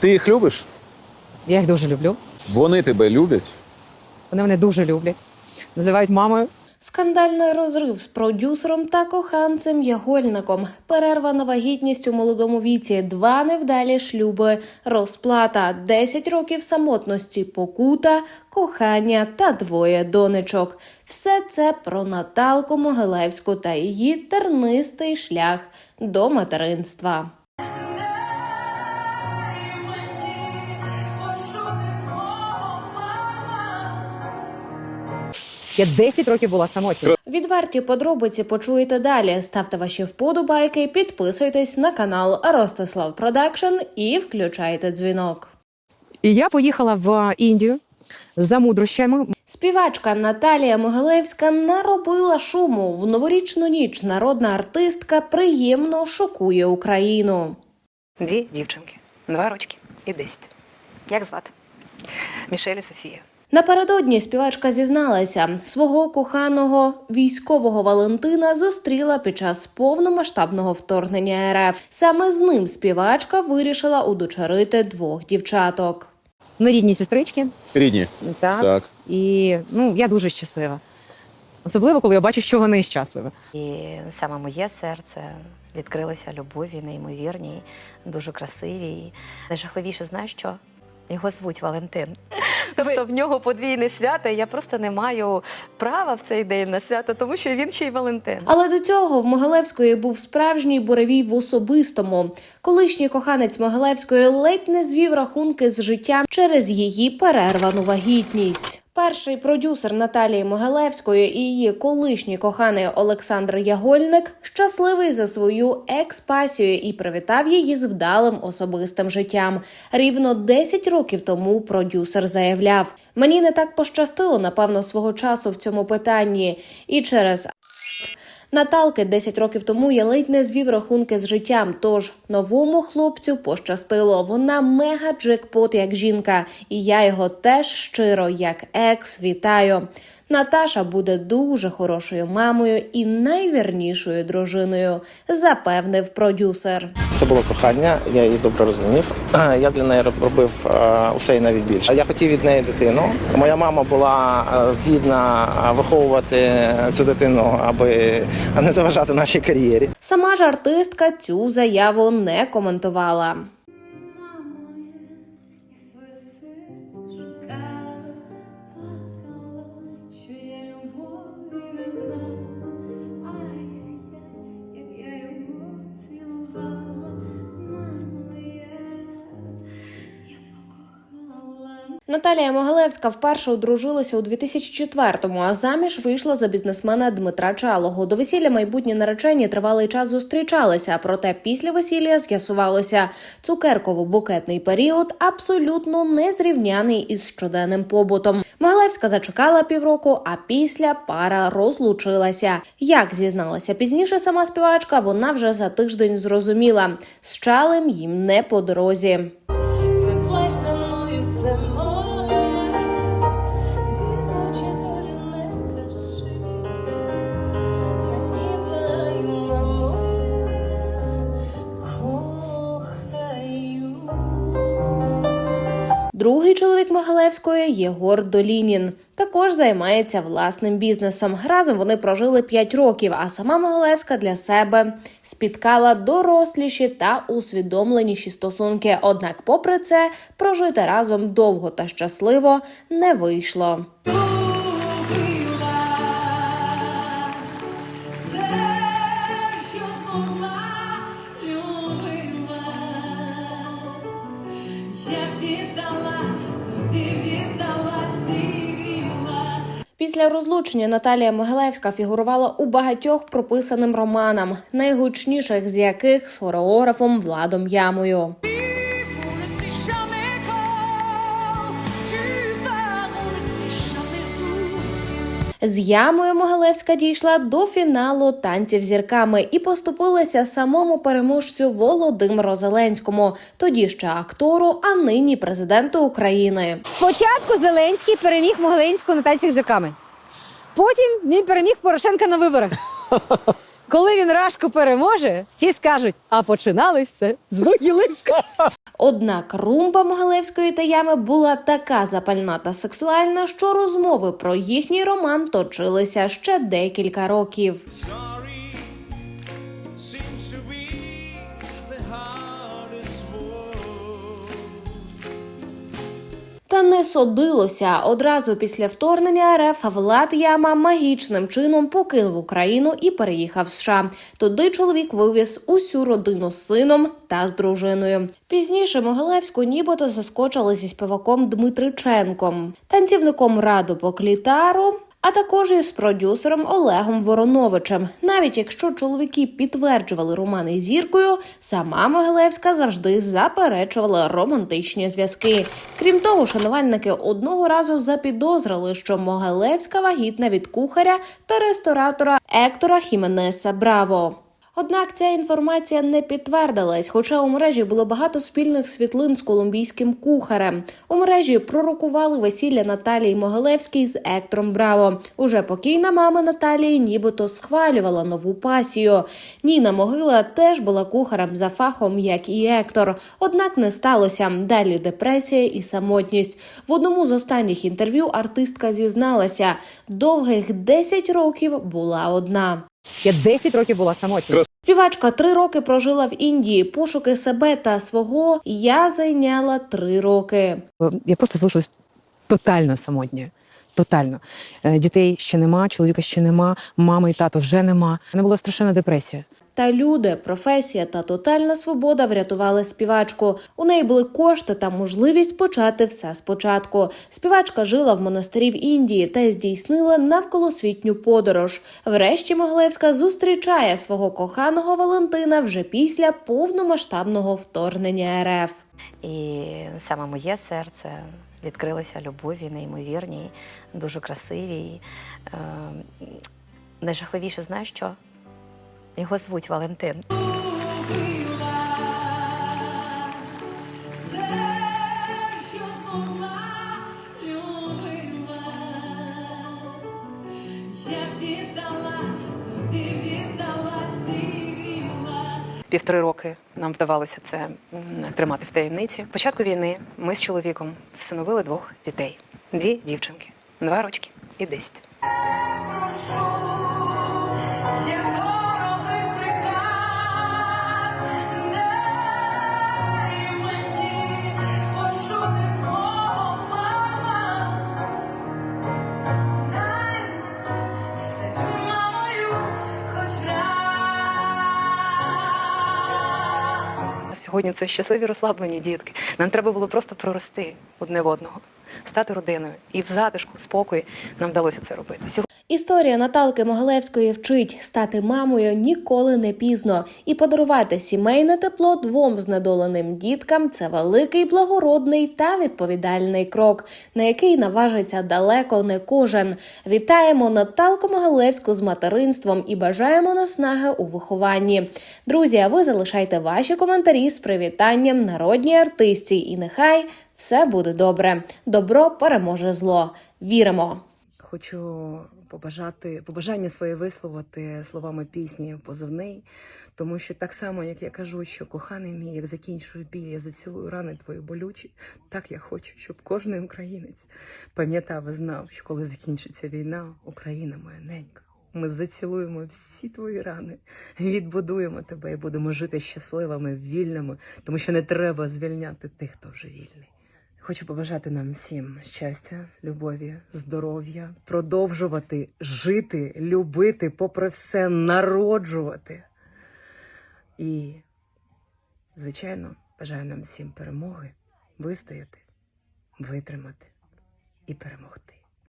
Ти їх любиш? Я їх дуже люблю. Вони тебе люблять? Вони мене дуже люблять. Називають мамою. Скандальний розрив з продюсером та коханцем Ягольником, перервана вагітність у молодому віці, два невдалі шлюби, розплата, 10 років самотності, покута, кохання та двоє донечок. Все це про Наталку Могилевську та її тернистий шлях до материнства. Я 10 років була самотньою. Відверті подробиці почуєте далі. Ставте ваші вподобайки, підписуйтесь на канал Ростислав Продакшн і включайте дзвінок. І я поїхала в Індію за мудрощами. Співачка Наталія Могилевська наробила шуму в новорічну ніч. Народна артистка приємно шокує Україну. Дві дівчинки, два рочки і десять. Як звати? Мішель і Софія. Напередодні співачка зізналася, свого коханого військового Валентина зустріла під час повномасштабного вторгнення РФ. Саме з ним співачка вирішила удочерити двох дівчаток. Ми рідні сестрички. Рідні. Так. Так. І ну, я дуже щаслива. Особливо, коли я бачу, що вони щасливі. І саме моє серце відкрилося любові, неймовірній, дуже красивій. Найжахливіше, знаєш що? Його звуть Валентин. Тобто в нього подвійне свято, і я просто не маю права в цей день на свято, тому що він ще й Валентин. Але до цього в Могилевської був справжній буревій в особистому. Колишній коханець Могилевської ледь не звів рахунки з життям через її перервану вагітність. Перший продюсер Наталії Могилевської і її колишній коханий Олександр Ягольник щасливий за свою експасію і привітав її з вдалим особистим життям. Рівно 10 років тому продюсер заявляв: мені не так пощастило, напевно, свого часу в цьому питанні, і через Наталки 10 років тому я ледь не звів рахунки з життям. Тож новому хлопцю пощастило. Вона мега джекпот як жінка, і я його теж щиро, як екс, вітаю. Наташа буде дуже хорошою мамою і найвірнішою дружиною, запевнив продюсер. Це було кохання, я її добре розумів. Я для неї робив е, усе і навіть більше. Я хотів від неї дитину. Моя мама була е, згідна е, виховувати цю дитину, аби не заважати нашій кар'єрі. Сама ж артистка цю заяву не коментувала. Наталія Могилевська вперше одружилася у 2004-му, а заміж вийшла за бізнесмена Дмитра Чалого. До весілля майбутні наречені тривалий час зустрічалися. Проте після весілля з'ясувалося, цукерково-букетний період абсолютно незрівняний із щоденним побутом. Могилевська зачекала півроку, а після пара розлучилася. Як зізналася пізніше сама співачка, вона вже за тиждень зрозуміла, з чалим їм не по дорозі. Не плач за мною, це Другий чоловік Могилевської Єгор Долінін. Також займається власним бізнесом. Разом вони прожили 5 років, а сама Могилевська для себе спіткала доросліші та усвідомленіші стосунки. Однак, попри це, прожити разом довго та щасливо не вийшло. Після розлучення Наталія Могилевська фігурувала у багатьох прописаним романам, найгучніших з яких з хореографом Владом Ямою. З ямою Могилевська дійшла до фіналу танців зірками і поступилася самому переможцю Володимиру Зеленському, тоді ще актору, а нині президенту України. Спочатку Зеленський переміг Могилинську на танцях зірками. Потім він переміг Порошенка на виборах. Коли він рашку переможе, всі скажуть, а починалися з Могилевська. Однак румба Могилевської таями була така запальна та сексуальна, що розмови про їхній роман точилися ще декілька років. Не судилося. Одразу після вторгнення РФ Влад Яма магічним чином покинув Україну і переїхав в США. Туди чоловік вивіз усю родину з сином та з дружиною. Пізніше Могилевську нібито заскочили зі співаком Дмитриченком, танцівником Раду Поклітару. А також із продюсером Олегом Вороновичем. Навіть якщо чоловіки підтверджували романи зіркою, сама Могилевська завжди заперечувала романтичні зв'язки. Крім того, шанувальники одного разу запідозрили, що Могилевська вагітна від кухаря та ресторатора Ектора Хіменеса Браво. Однак ця інформація не підтвердилась, хоча у мережі було багато спільних світлин з колумбійським кухарем. У мережі пророкували весілля Наталії Могилевській з Ектором Браво. Уже покійна мама Наталії нібито схвалювала нову пасію. Ніна Могила теж була кухарем за фахом, як і Ектор. Однак не сталося. Далі депресія і самотність. В одному з останніх інтерв'ю артистка зізналася, довгих 10 років була одна. Я 10 років була самотня. Співачка три роки прожила в Індії. Пошуки себе та свого я зайняла три роки. Я просто залишилась тотально самотня. Тотально. Е, Дітей ще нема, чоловіка ще нема, мами і тато вже нема. У була страшенна депресія. Та люди, професія та тотальна свобода врятували співачку. У неї були кошти та можливість почати все спочатку. Співачка жила в монастирі в Індії та здійснила навколосвітню подорож. Врешті Моглевська зустрічає свого коханого Валентина вже після повномасштабного вторгнення РФ. І саме моє серце відкрилося любові, неймовірній, дуже красивій. Е, найжахливіше, знаєш що? Його звуть Валентин. Півтори роки нам вдавалося це тримати в таємниці. Початку війни ми з чоловіком всиновили двох дітей: дві дівчинки, два рочки і десять. Сьогодні це щасливі розслаблені дітки. Нам треба було просто прорости одне в одного, стати родиною. І в затишку, в спокої нам вдалося це робити. Історія Наталки Могилевської вчить стати мамою ніколи не пізно і подарувати сімейне тепло двом знедоленим діткам це великий благородний та відповідальний крок, на який наважиться далеко не кожен. Вітаємо Наталку Могилевську з материнством і бажаємо наснаги у вихованні. Друзі, а ви залишайте ваші коментарі з привітанням народній артистці, і нехай все буде добре. Добро переможе зло. Віримо! Хочу побажати побажання своє висловити словами пісні позивний, тому що так само, як я кажу, що коханий мій, як закінчую біль, я зацілую рани твої болючі. Так я хочу, щоб кожен українець пам'ятав і знав, що коли закінчиться війна, Україна моя ненька. Ми зацілуємо всі твої рани, відбудуємо тебе і будемо жити щасливими, вільними, тому що не треба звільняти тих, хто вже вільний. Хочу побажати нам всім щастя, любові, здоров'я, продовжувати жити, любити, попри все, народжувати. І, звичайно, бажаю нам всім перемоги, вистояти, витримати і перемогти.